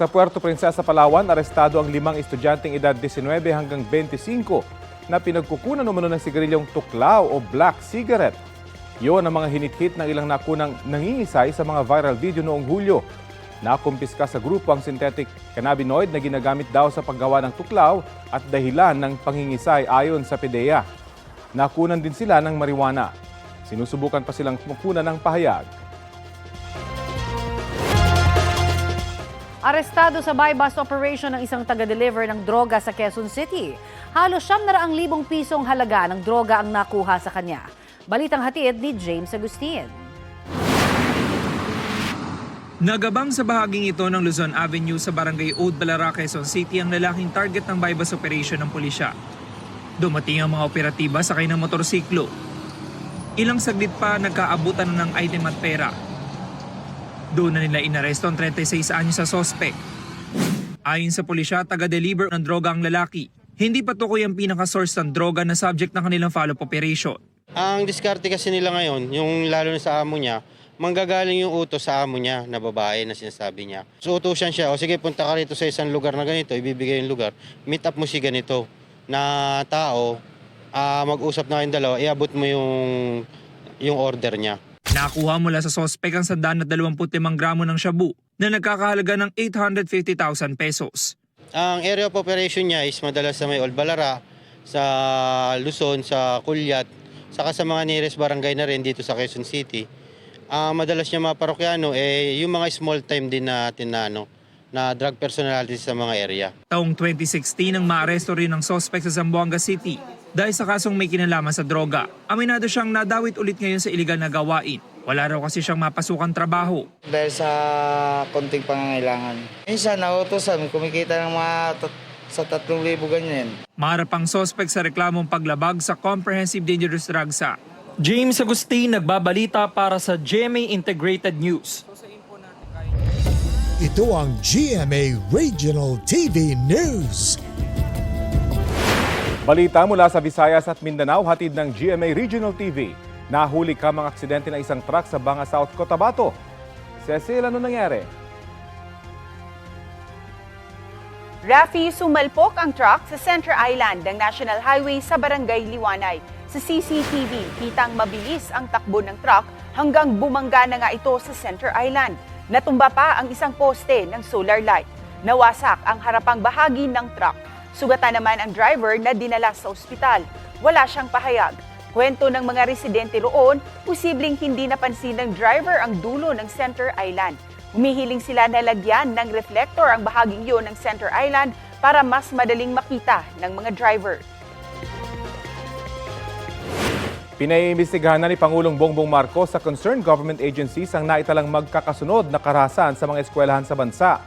Sa Puerto Princesa, Palawan, arestado ang limang estudyanteng edad 19 hanggang 25 na pinagkukunan umano ng sigarilyong tuklaw o black cigarette. Yun ang mga hinit-hit ng ilang nakunang nangingisay sa mga viral video noong Hulyo. Nakumpiska sa grupo ang synthetic cannabinoid na ginagamit daw sa paggawa ng tuklaw at dahilan ng pangingisay ayon sa PDEA. Nakunan din sila ng marijuana. Sinusubukan pa silang makunan ng pahayag. Arestado sa buy-bust operation ng isang taga-deliver ng droga sa Quezon City. Halos siyam na raang libong pisong halaga ng droga ang nakuha sa kanya. Balitang hatid ni James Agustin. Nagabang sa bahaging ito ng Luzon Avenue sa barangay Old Balara, Quezon City ang lalaking target ng buy-bust operation ng pulisya. Dumating ang mga operatiba sakay ng motorsiklo. Ilang saglit pa nagkaabutan na ng item at pera. Doon na nila inaresto ang 36 anyos sa sospek. Ayon sa pulisya, taga-deliver ng droga ang lalaki. Hindi pa tukoy ang pinaka-source ng droga na subject ng kanilang follow-up operation. Ang diskarte kasi nila ngayon, yung lalo na sa amo niya, manggagaling yung utos sa amo niya na babae na sinasabi niya. So utusan siya, o sige punta ka rito sa isang lugar na ganito, ibibigay yung lugar, meet up mo si ganito na tao, ah, mag-usap na kayong dalawa, iabot mo yung, yung order niya. Nakuha mula sa sospek ang 125 gramo ng shabu na nagkakahalaga ng 850,000 pesos. Ang area of operation niya is madalas sa may Old Balara, sa Luzon, sa Kulyat, saka sa mga nearest barangay na rin dito sa Quezon City. Ang madalas niya mga parokyano, eh, yung mga small time din natin na, ano, na drug personalities sa mga area. Taong 2016 nang maaresto rin ng sospek sa Zamboanga City dahil sa kasong may kinalaman sa droga. Aminado siyang nadawit ulit ngayon sa iligal na gawain. Wala raw kasi siyang mapasukan trabaho. dahil sa konting pangangailangan. Minsan, nautosan, kumikita ng mga tat- sa 3,000 ganyan. Maharap ang sospek sa reklamong paglabag sa Comprehensive Dangerous Drugs Act. James Agustin nagbabalita para sa GMA Integrated News. Ito ang GMA Regional TV News. Balita mula sa Visayas at Mindanao, hatid ng GMA Regional TV. Nahuli ka mga aksidente ng isang truck sa Banga South, Cotabato. Cecil, ano nangyari? Rafi, sumalpok ang truck sa Center Island ng National Highway sa Barangay Liwanay. Sa CCTV, kitang mabilis ang takbo ng truck hanggang bumangga na nga ito sa Center Island. Natumba pa ang isang poste ng solar light. Nawasak ang harapang bahagi ng truck. Sugatan naman ang driver na dinala sa ospital. Wala siyang pahayag. Kwento ng mga residente roon, posibleng hindi napansin ng driver ang dulo ng Center Island. Humihiling sila na lagyan ng reflector ang bahaging yun ng Center Island para mas madaling makita ng mga driver. Pinaiimbestigahan na ni Pangulong Bongbong Marcos sa concerned government agencies ang naitalang magkakasunod na karahasan sa mga eskwelahan sa bansa.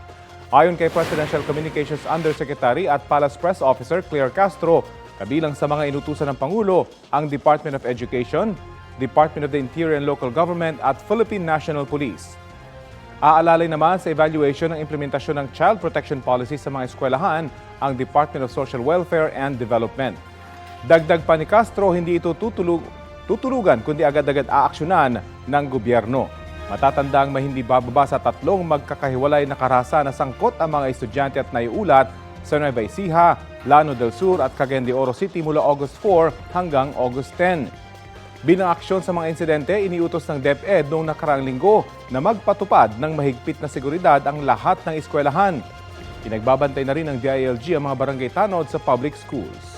Ayon kay Presidential Communications Undersecretary at Palace Press Officer Claire Castro, kabilang sa mga inutusan ng Pangulo ang Department of Education, Department of the Interior and Local Government at Philippine National Police. Aalalay naman sa evaluation ng implementasyon ng Child Protection Policy sa mga eskwelahan ang Department of Social Welfare and Development. Dagdag pa ni Castro, hindi ito tutulug, tutulugan kundi agad-agad aaksyonan ng gobyerno. Matatandang may hindi bababa sa tatlong magkakahiwalay na karasa na sangkot ang mga estudyante at naiulat sa Nueva Ecija, Lano del Sur at Cagayan de Oro City mula August 4 hanggang August 10. Bilang aksyon sa mga insidente, iniutos ng DepEd noong nakaraang linggo na magpatupad ng mahigpit na seguridad ang lahat ng eskwelahan. Pinagbabantay na rin ng DILG ang mga barangay tanod sa public schools.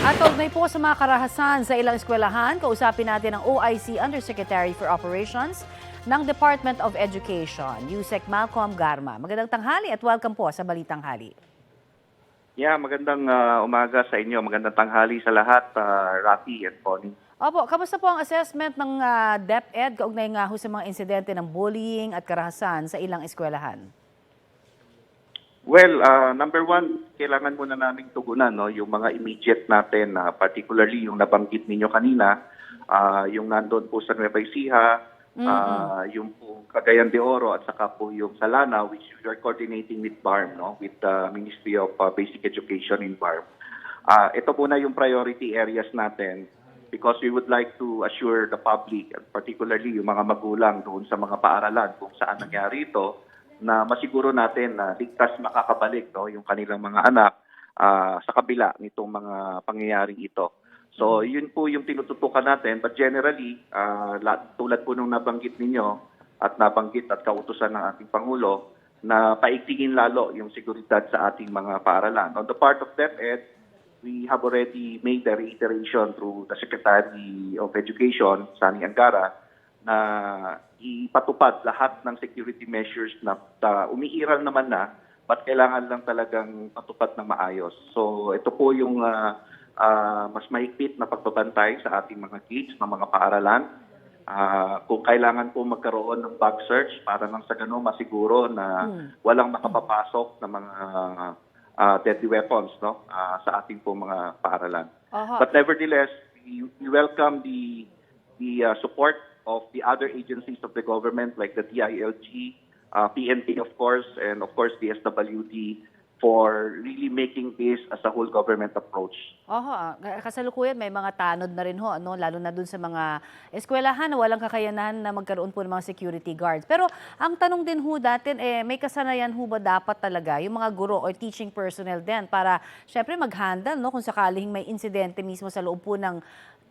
At kaugnay po sa mga karahasan sa ilang eskwelahan, kausapin natin ang OIC Undersecretary for Operations ng Department of Education, Yusek Malcolm Garma. Magandang tanghali at welcome po sa Balitang Hali. Yeah, magandang ah, umaga sa inyo. Magandang tanghali sa lahat, uh, Rafi at Bonnie. Opo, kamusta po ang assessment ng ah, DepEd kaugnay nga ho sa mga insidente ng bullying at karahasan sa ilang eskwelahan? Well, ah, number one, kailangan muna namin tugunan no, yung mga immediate natin, na particularly yung nabanggit ninyo kanina, ah, yung nandun po sa Nueva Ecija, ah, yung po Cagayan de Oro at saka po yung Salana, which we are coordinating with BARM, no, with the Ministry of ah, Basic Education in BARM. Ah, ito po na yung priority areas natin because we would like to assure the public, particularly yung mga magulang doon sa mga paaralan kung saan nangyari ito, na masiguro natin na ligtas makakabalik no, yung kanilang mga anak ah, sa kabila nitong mga pangyayaring ito. So, yun po yung tinututukan natin. But generally, la- tulad po nung nabanggit ninyo at nabanggit at kautusan ng ating Pangulo, na paigtingin lalo yung seguridad sa ating mga paaralan. On the part of DepEd, we have already made the reiteration through the Secretary of Education, Sani Angara, na ipatupad lahat ng security measures na ta, umiiral naman na, but kailangan lang talagang patupad ng maayos. So ito po yung ah, ah, mas mahigpit na pagbabantay sa ating mga kids, ng mga paaralan. Ah, kung kailangan po magkaroon ng bug search para nang sa ganun masiguro na walang makapapasok na mga ah, deadly weapons no ah, sa ating po mga paaralan. Aha. But nevertheless, we, we welcome the the uh, support of the other agencies of the government like the DILG, uh, PNP of course, and of course the SWD for really making this as a whole government approach. Oho, ah, kasalukuyan may mga tanod na rin ho, ano, lalo na dun sa mga eskwelahan na walang kakayanan na magkaroon po ng mga security guards. Pero ang tanong din ho datin, eh, may kasanayan ho ba dapat talaga yung mga guro or teaching personnel din para syempre mag-handle no, kung sakaling may insidente mismo sa loob po ng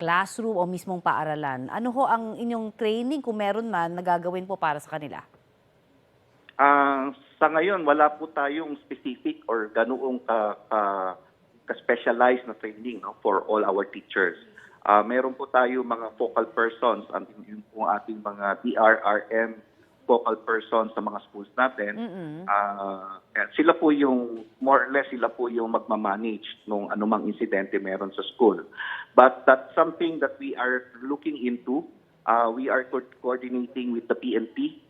classroom o mismong paaralan. Ano ho ang inyong training kung meron man nagagawin po para sa kanila? Ah, sa ngayon, wala po tayong specific or ganoong ka, ka, ka-specialized na training no, for all our teachers. Ah, meron po tayo mga focal persons, ang yung po ating mga DRRM focal persons sa mga schools natin. Ah, and sila po yung, more or less, sila po yung magmamanage nung anumang insidente meron sa school. But that's something that we are looking into. Ah, we are co- coordinating with the PNP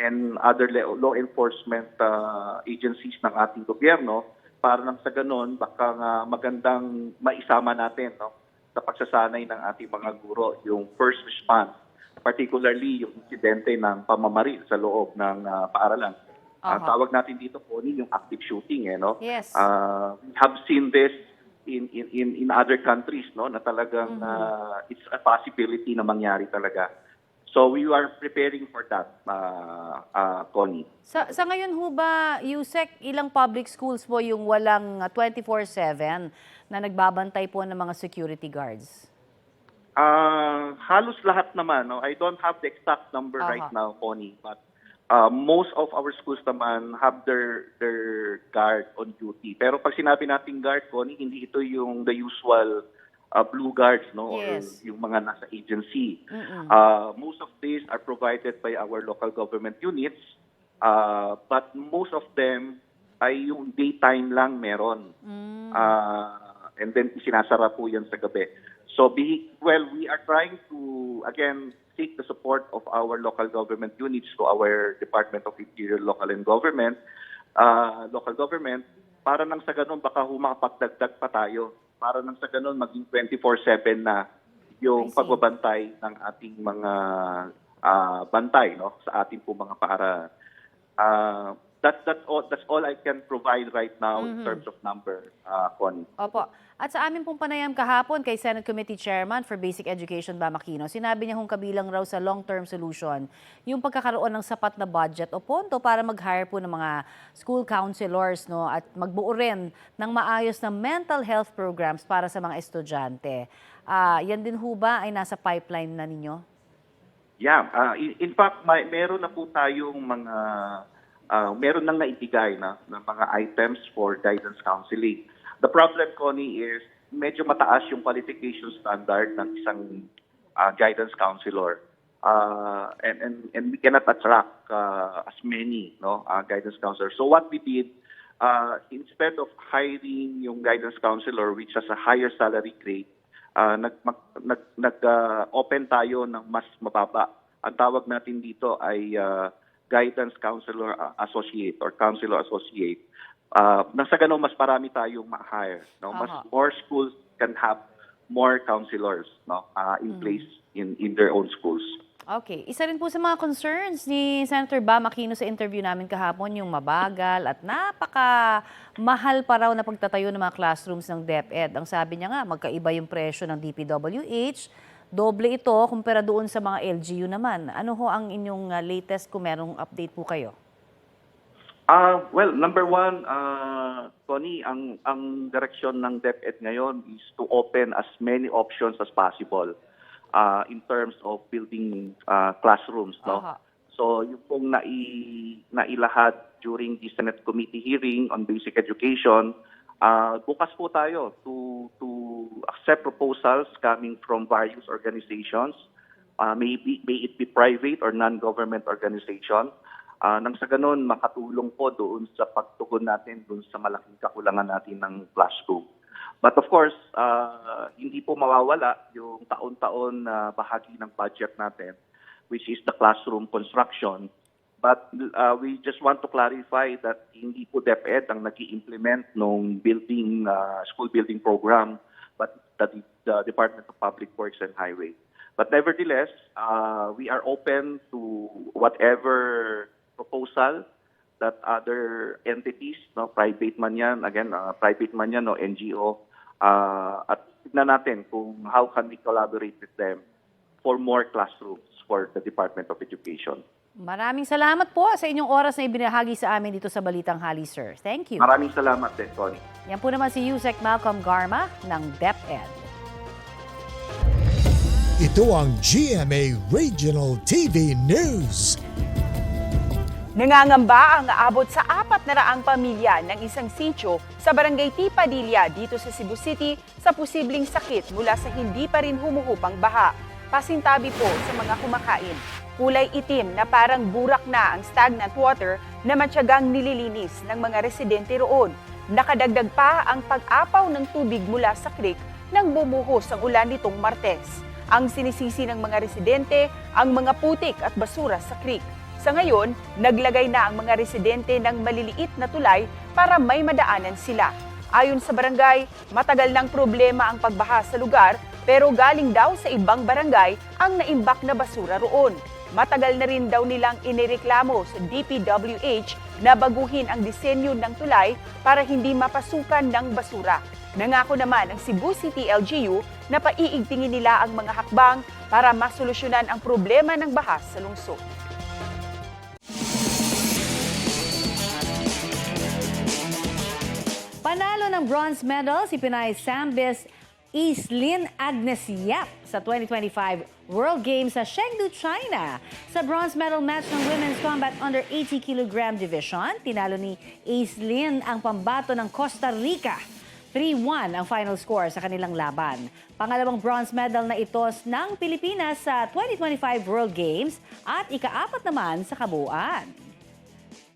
and other law enforcement uh, agencies ng ating gobyerno para nang sa ganun baka nga magandang maisama natin no sa pagsasanay ng ating mga guro yung first response particularly yung insidente ng pamamaril sa loob ng uh, paaralan. Ang Aha. tawag natin dito po yung active shooting eh no. Yes. Uh, we have seen this in in in, in other countries no na talagang uh, it's a possibility na mangyari talaga. So we are preparing for that, uh, uh, Connie. Sa, sa ngayon ho ba, Yusek, ilang public schools po yung walang ah, 24-7 na nagbabantay po ng mga security guards? Uh, halos lahat naman. No? I don't have the exact number Aha. right now, Connie, but uh, most of our schools naman have their their guard on duty. Pero pag sinabi nating guard, Connie, hindi ito yung the usual uh, blue guards, no? Yes. Or yung mga nasa agency. Uh, most of these are provided by our local government units, uh, but most of them ay yung daytime lang meron. Uh, and then sinasara po yan sa gabi. So be well, we are trying to again seek the support of our local government units to our Department of Interior, Local and Government, uh, local government, para nang sa ganun baka humapagdagdag pa tayo. Para nang sa ganun maging 24/7 na yung pagbabantay ng ating mga ah, bantay no sa ating po mga para uh, that that's all that's all I can provide right now in terms of number uh, Connie. Opo. At sa amin pong panayam kahapon kay Senate Committee Chairman for Basic Education Bam Aquino, sinabi niya kung kabilang raw sa long-term solution yung pagkakaroon ng sapat na budget o pondo para mag-hire po ng mga school counselors no at magbuo rin ng maayos na mental health programs para sa mga estudyante. Ah, yan din ho ba ay nasa pipeline na ninyo? Yeah, uh, in, in fact may meron na po tayong mga uh, meron nang naibigay na, na mga items for guidance counseling. The problem Connie is medyo mataas yung qualification standard ng isang uh, guidance counselor. Uh, and, and and we cannot attract uh, as many no uh, guidance counselors. So what we did uh, instead of hiring yung guidance counselor which has a higher salary grade, uh, nag, nag, nag uh, open tayo ng mas mababa. Ang tawag natin dito ay uh, guidance counselor uh, associate or counselor associate. Uh, nang sa ganun, mas marami tayong ma-hire. No? Mas Aha. more schools can have more counselors no? uh, in place in, in their own schools. Okay. Isa rin po sa mga concerns ni Senator Bam Aquino sa interview namin kahapon, yung mabagal at napaka mahal pa raw na pagtatayo ng mga classrooms ng DepEd. Ang sabi niya nga, magkaiba yung presyo ng DPWH, doble ito kumpara doon sa mga LGU naman. Ano ho ang inyong uh, latest kung merong update po kayo? Ah, well, number one, uh, Tony, ang ang direksyon ng DepEd ngayon is to open as many options as possible uh, in terms of building uh, classrooms, no? Aha. So, yung pong nai, nailahad during the Senate Committee hearing on basic education, uh, bukas po tayo to to accept proposals coming from various organizations, uh, may, be, may it be private or non-government organization, Ah, nang sa ganun, makatulong po doon sa pagtugon natin doon sa malaking kakulangan natin ng classroom. But of course, ah, hindi po mawawala yung taon-taon na bahagi ng budget natin, which is the classroom construction. But ah, we just want to clarify that hindi po DepEd ang nag implement ng building, ah, school building program, but the, the Department of Public Works and Highway. But nevertheless, uh, we are open to whatever proposal that other entities, no, private man yan, again, uh, private man yan, no, NGO, uh, at tignan natin kung how can we collaborate with them for more classrooms for the Department of Education. Maraming salamat po sa inyong oras na ibinahagi sa amin dito sa Balitang Hali, sir. Thank you. Maraming salamat din, Tony. Yan po naman si Yusek Malcolm Garma ng DepEd. Ito ang GMA Regional TV News. Nangangamba ang aabot sa apat na raang pamilya ng isang sityo sa barangay Tipadilla dito sa Cebu City sa posibleng sakit mula sa hindi pa rin humuhupang baha. Pasintabi po sa mga kumakain. Kulay itim na parang burak na ang stagnant water na matyagang nililinis ng mga residente roon. Nakadagdag pa ang pag-apaw ng tubig mula sa creek nang bumuhos ang ulan nitong Martes. Ang sinisisi ng mga residente ang mga putik at basura sa creek. Sa ngayon, naglagay na ang mga residente ng maliliit na tulay para may madaanan sila. Ayon sa barangay, matagal ng problema ang pagbaha sa lugar pero galing daw sa ibang barangay ang naimbak na basura roon. Matagal na rin daw nilang inireklamo sa DPWH na baguhin ang disenyo ng tulay para hindi mapasukan ng basura. Nangako naman ang Cebu City LGU na paiigtingin nila ang mga hakbang para masolusyonan ang problema ng baha sa lungsod. Panalo ng bronze medal si Pinay Sambis Islin Agnes Yap sa 2025 World Games sa Chengdu, China. Sa bronze medal match ng Women's Combat Under 80 kg Division, tinalo ni Aislinn ang pambato ng Costa Rica. 3-1 ang final score sa kanilang laban. Pangalawang bronze medal na ito ng Pilipinas sa 2025 World Games at ikaapat naman sa kabuuan.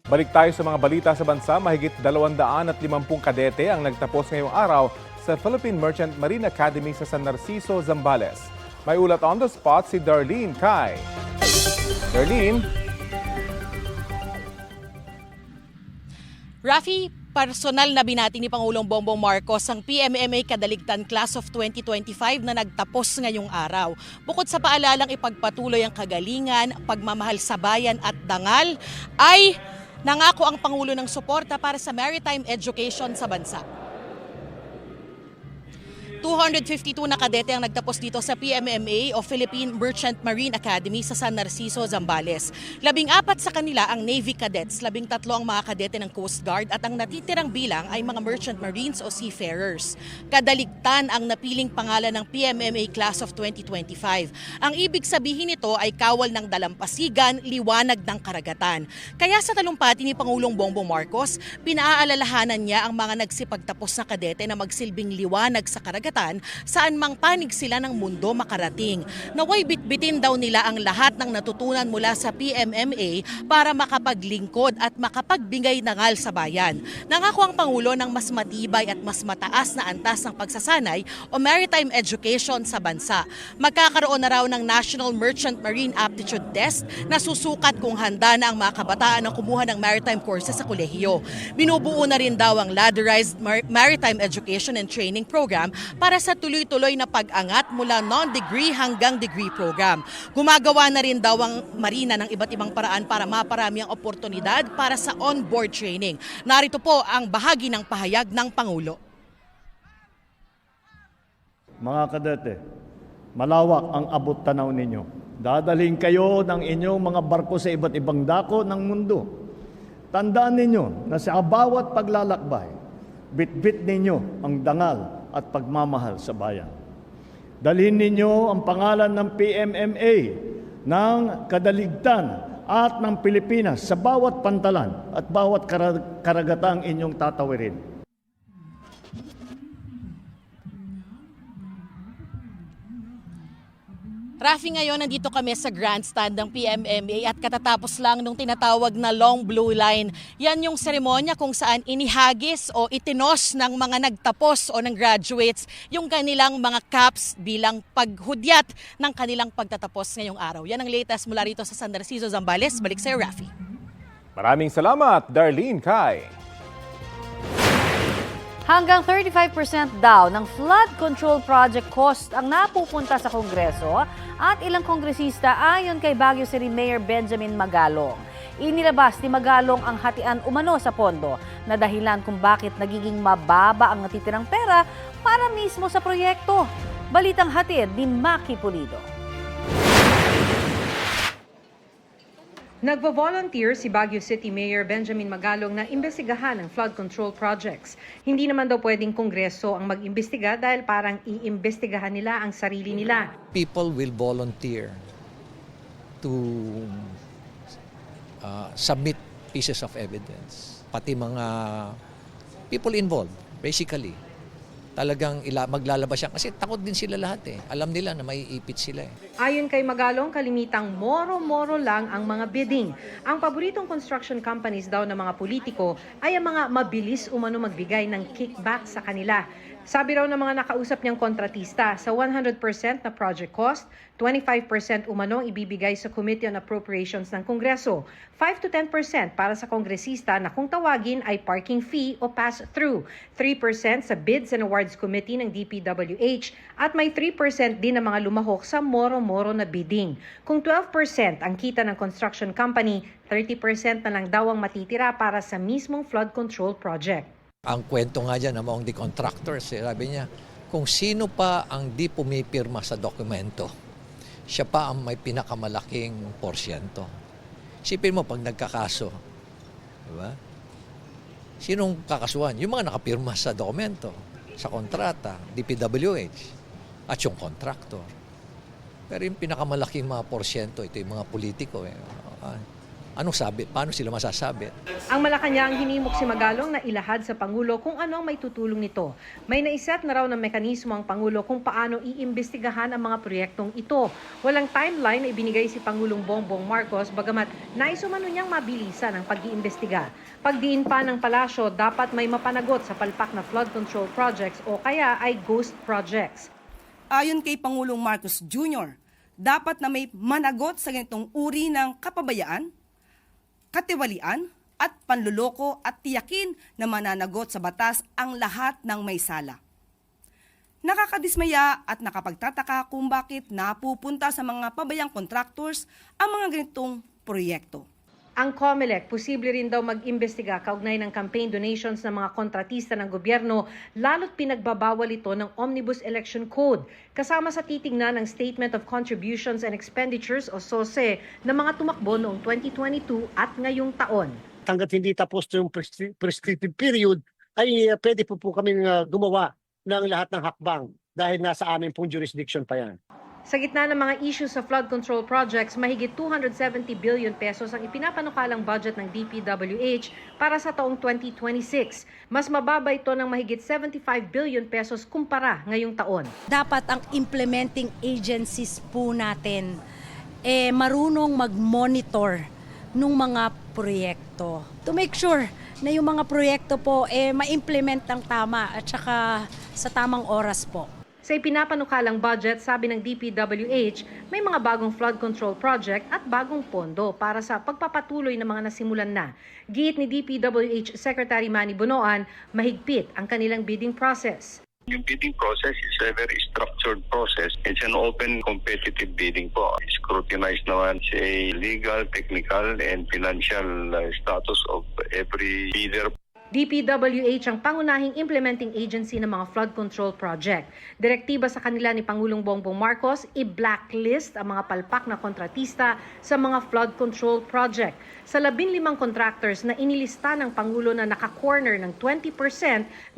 Balik tayo sa mga balita sa bansa. Mahigit 250 kadete ang nagtapos ngayong araw sa Philippine Merchant Marine Academy sa San Narciso, Zambales. May ulat on the spot si Darlene Kai. Darlene, Rafi, personal na binati ni Pangulong Bongbong Marcos ang PMMA Kadaligtan Class of 2025 na nagtapos ngayong araw. Bukod sa paalalang ipagpatuloy ang kagalingan, pagmamahal sa bayan at dangal, ay nangako ang Pangulo ng suporta para sa maritime education sa bansa. 252 na kadete ang nagtapos dito sa PMMA o Philippine Merchant Marine Academy sa San Narciso, Zambales. Labing apat sa kanila ang Navy cadets, labing tatlo ang mga kadete ng Coast Guard at ang natitirang bilang ay mga Merchant Marines o Seafarers. Kadaligtan ang napiling pangalan ng PMMA Class of 2025. Ang ibig sabihin nito ay kawal ng dalampasigan, liwanag ng karagatan. Kaya sa talumpati ni Pangulong Bongbong Marcos, pinaalalahanan niya ang mga nagsipagtapos na kadete na magsilbing liwanag sa karagatan saan mang panig sila ng mundo makarating. Naway bitbitin daw nila ang lahat ng natutunan mula sa PMMA para makapaglingkod at makapagbigay nangal sa bayan. Nangako ang Pangulo ng mas matibay at mas mataas na antas ng pagsasanay o maritime education sa bansa. Magkakaroon na raw ng National Merchant Marine Aptitude Test na susukat kung handa na ang mga kabataan na kumuha ng maritime courses sa kolehiyo. Binubuo na rin daw ang ladderized Mar- Maritime Education and Training Program para sa tuloy-tuloy na pag-angat mula non-degree hanggang degree program. Gumagawa na rin daw ang Marina ng iba't ibang paraan para maparami ang oportunidad para sa on-board training. Narito po ang bahagi ng pahayag ng Pangulo. Mga kadete, malawak ang abot tanaw ninyo. Dadalhin kayo ng inyong mga barko sa iba't ibang dako ng mundo. Tandaan ninyo na sa bawat paglalakbay, bitbit ninyo ang dangal at pagmamahal sa bayan. Dalhin ninyo ang pangalan ng PMMA ng kadaligtan at ng Pilipinas sa bawat pantalan at bawat kara- karagatang inyong tatawirin. Rafi, ngayon nandito kami sa grandstand ng PMMA at katatapos lang nung tinatawag na Long Blue Line. Yan yung seremonya kung saan inihagis o itinos ng mga nagtapos o ng graduates yung kanilang mga caps bilang paghudyat ng kanilang pagtatapos ngayong araw. Yan ang latest mula rito sa San Narciso, Zambales. Balik sa'yo, Rafi. Maraming salamat, Darlene Kai. Hanggang 35% daw ng flood control project cost ang napupunta sa Kongreso at ilang kongresista ayon kay Baguio City Mayor Benjamin Magalong. Inilabas ni Magalong ang hatian umano sa pondo na dahilan kung bakit nagiging mababa ang natitirang pera para mismo sa proyekto. Balitang hatid ni Maki Pulido. Nagvo-volunteer si Baguio City Mayor Benjamin Magalong na imbestigahan ang flood control projects. Hindi naman daw pwedeng kongreso ang mag-imbestiga dahil parang iimbestigahan nila ang sarili nila. people will volunteer to uh, submit pieces of evidence. Pati mga people involved, basically. Talagang ila, maglalabas siya. Kasi takot din sila lahat eh. Alam nila na may ipit sila eh. Ayon kay Magalong, kalimitang moro-moro lang ang mga bidding. Ang paboritong construction companies daw ng mga politiko ay ang mga mabilis umano magbigay ng kickback sa kanila. Sabi raw ng mga nakausap niyang kontratista, sa 100% na project cost, 25% umanong ibibigay sa Committee on Appropriations ng Kongreso, 5 to 10% para sa kongresista na kung tawagin ay parking fee o pass-through, 3% sa Bids and Awards Committee ng DPWH at may 3% din ng mga lumahok sa moro-moro na bidding. Kung 12% ang kita ng construction company, 30% na lang daw ang matitira para sa mismong flood control project. Ang kwento nga dyan among the contractors, eh, sabi niya, kung sino pa ang di pumipirma sa dokumento, siya pa ang may pinakamalaking porsyento. Sipin mo pag nagkakaso, di ba? Sinong kakasuhan? Yung mga nakapirma sa dokumento, sa kontrata, DPWH, at yung contractor. Pero yung pinakamalaking mga porsyento, ito yung mga politiko. Eh. Anong sabi? Paano sila masasabi? Ang Malacanang hinimok si Magalong na ilahad sa Pangulo kung ano ang may tutulong nito. May naiset na raw ng mekanismo ang Pangulo kung paano iimbestigahan ang mga proyektong ito. Walang timeline na ibinigay si Pangulong Bongbong Marcos bagamat naisumano niyang mabilisan ang pag-iimbestiga. Pagdiin pa ng palasyo, dapat may mapanagot sa palpak na flood control projects o kaya ay ghost projects. Ayon kay Pangulong Marcos Jr., dapat na may managot sa ganitong uri ng kapabayaan, katiwalian at panluloko at tiyakin na mananagot sa batas ang lahat ng may sala. Nakakadismaya at nakapagtataka kung bakit napupunta sa mga pabayang contractors ang mga ganitong proyekto. Ang COMELEC, posible rin daw mag-imbestiga kaugnay ng campaign donations ng mga kontratista ng gobyerno, lalo't pinagbabawal ito ng Omnibus Election Code, kasama sa titingnan ng Statement of Contributions and Expenditures o SOSE na mga tumakbo noong 2022 at ngayong taon. hanggat hindi tapos yung prescri- prescriptive period, ay uh, pwede po po kami gumawa ng lahat ng hakbang dahil nasa amin pong jurisdiction pa yan. Sa gitna ng mga issues sa flood control projects, mahigit 270 billion pesos ang ipinapanukalang budget ng DPWH para sa taong 2026. Mas mababa ito ng mahigit 75 billion pesos kumpara ngayong taon. dapat ang implementing agencies po natin eh marunong mag-monitor ng mga proyekto to make sure na yung mga proyekto po eh ma-implement ng tama at saka sa tamang oras po. Sa ipinapanukalang budget, sabi ng DPWH, may mga bagong flood control project at bagong pondo para sa pagpapatuloy ng mga nasimulan na. Giit ni DPWH Secretary Manny Bonoan, mahigpit ang kanilang bidding process. Yung bidding process is a very structured process. It's an open competitive bidding po. Scrutinized naman sa legal, technical, and financial uh, status of every bidder. DPWH ang pangunahing implementing agency ng mga flood control project. Direktiba sa kanila ni Pangulong Bongbong Marcos, i-blacklist ang mga palpak na kontratista sa mga flood control project. Sa labing limang contractors na inilista ng Pangulo na naka-corner ng 20%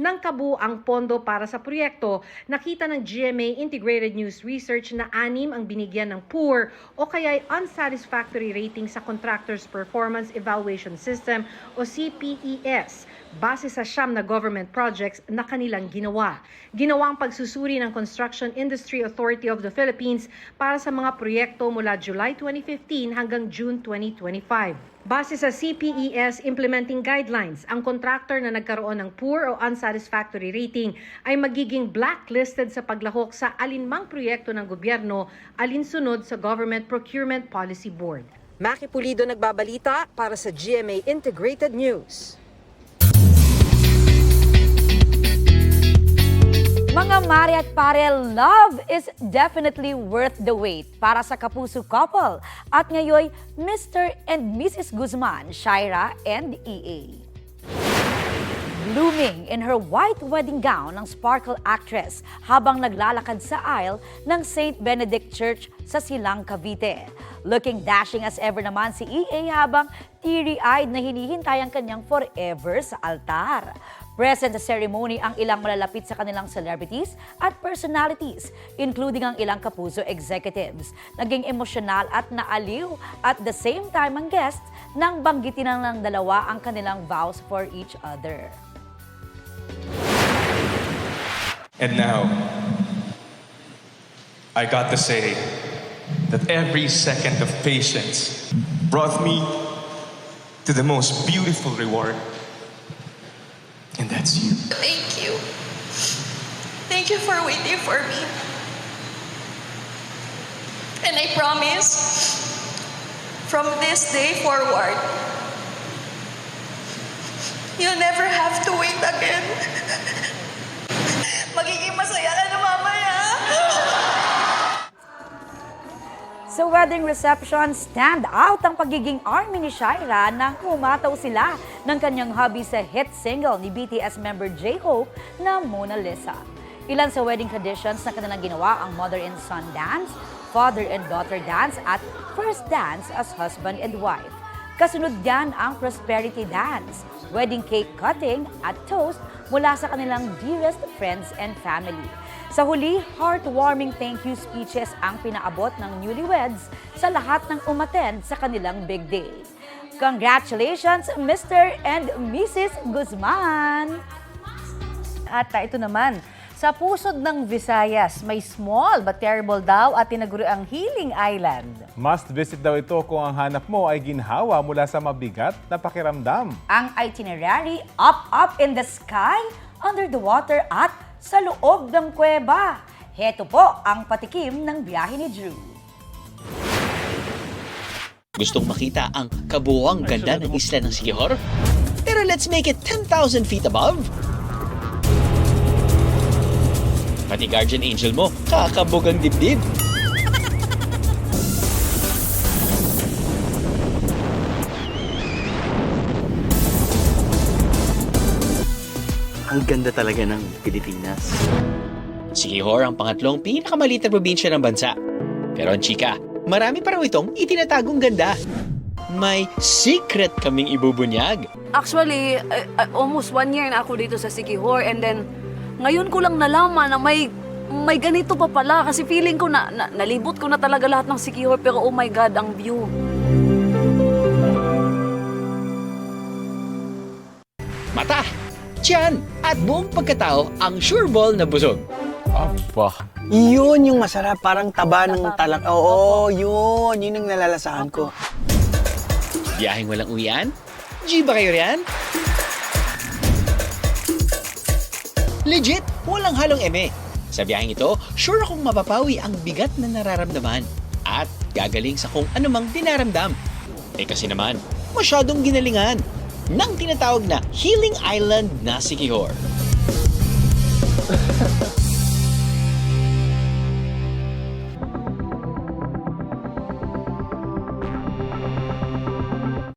ng kabuang pondo para sa proyekto, nakita ng GMA Integrated News Research na anim ang binigyan ng poor o kaya unsatisfactory rating sa Contractors Performance Evaluation System o CPES base sa siyam na government projects na kanilang ginawa. Ginawa ang pagsusuri ng Construction Industry Authority of the Philippines para sa mga proyekto mula July 2015 hanggang June 2025. Base sa CPES implementing guidelines, ang contractor na nagkaroon ng poor o unsatisfactory rating ay magiging blacklisted sa paglahok sa alinmang proyekto ng gobyerno alinsunod sa Government Procurement Policy Board. Maki Pulido nagbabalita para sa GMA Integrated News. Mga mare at pare, love is definitely worth the wait para sa Kapuso couple. At ngayon, Mr. and Mrs. Guzman, Shaira and EA. Blooming in her white wedding gown ng sparkle actress habang naglalakad sa aisle ng St. Benedict Church sa Silang, Cavite. Looking dashing as ever naman si EA habang teary-eyed na hinihintay ang kanyang forever sa altar. Present sa ceremony ang ilang malalapit sa kanilang celebrities at personalities, including ang ilang kapuso executives. Naging emosyonal at naaliw at the same time ang guests nang banggitin ng dalawa ang kanilang vows for each other. And now, I got to say that every second of patience brought me to the most beautiful reward. That's you. Thank you. Thank you for waiting for me. And I promise, from this day forward, you'll never have to wait again. Magiging masaya Sa wedding reception, stand out ang pagiging army ni Shaira nang humataw sila ng kanyang hubby sa hit single ni BTS member J-Hope na Mona Lisa. Ilan sa wedding traditions na kanilang ginawa ang mother and son dance, father and daughter dance at first dance as husband and wife. Kasunod yan ang prosperity dance, wedding cake cutting at toast mula sa kanilang dearest friends and family. Sa huli, heartwarming thank you speeches ang pinaabot ng newlyweds sa lahat ng umattend sa kanilang big day. Congratulations, Mr. and Mrs. Guzman! At uh, ito naman, sa pusod ng Visayas, may small but terrible daw at tinaguri ang Healing Island. Must visit daw ito kung ang hanap mo ay ginhawa mula sa mabigat na pakiramdam. Ang itinerary, up, up in the sky, under the water at sa loob ng kuweba. Heto po ang patikim ng biyahe ni Drew. Gustong makita ang kabuuang ganda ng isla ng Sikihor? Pero let's make it 10,000 feet above. Pati guardian angel mo, kakabog ang dibdib. Ang ganda talaga ng Pilipinas. Sikihor ang pangatlong pinakamaliit na probinsya ng bansa. Pero ang chika, marami pa raw itong itinatagong ganda. May secret kaming ibubunyag. Actually, uh, uh, almost one year na ako dito sa Sikihor and then ngayon ko lang nalaman na may may ganito pa pala kasi feeling ko na, na nalibot ko na talaga lahat ng Sikihor pero oh my God, ang view. Mata, tiyan, at buong pagkatao ang sure ball na busog. Aba. Yun yung masarap. Parang taba ng talak. Oo, yun. Yun ang nalalasahan ko. Biyaheng walang uwian? G ba kayo riyan? Legit, walang halong eme. Sa biyaheng ito, sure akong mapapawi ang bigat na nararamdaman at gagaling sa kung anumang dinaramdam. Eh kasi naman, masyadong ginalingan ng tinatawag na Healing Island na Sikihor.